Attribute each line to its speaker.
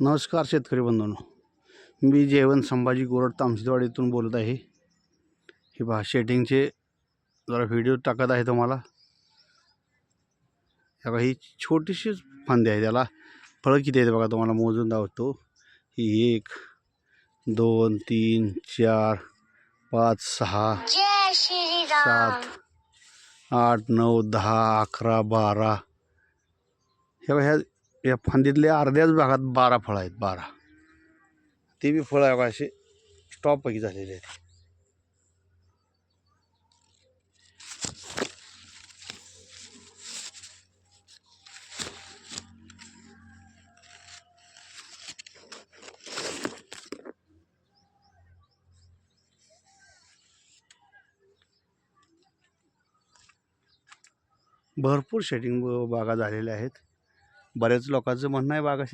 Speaker 1: नमस्कार शेतकरी बंधूंनो. मी जेवण संभाजी गोरड तामसिदवाडीतून बोलत आहे. हे पहा शेटिंगचे जरा व्हिडिओ टाकत आहे तुम्हाला. हे बघा ही छोटीशीच फांदी आहे त्याला. फळं किती आहेत बघा तुम्हाला मोजून दावतो ही एक दोन तीन चार पाच सहा सात आठ नऊ दहा अकरा बारा. हे बघा ह्या या फांदीतल्या अर्ध्याच भागात बारा फळं आहेत बारा. ते बी फळं आहे असे स्टॉपपैकी झालेले आहेत. भरपूर शेटिंग बागा झालेल्या आहेत. बऱ्याच लोकांचं म्हणणं आहे बागा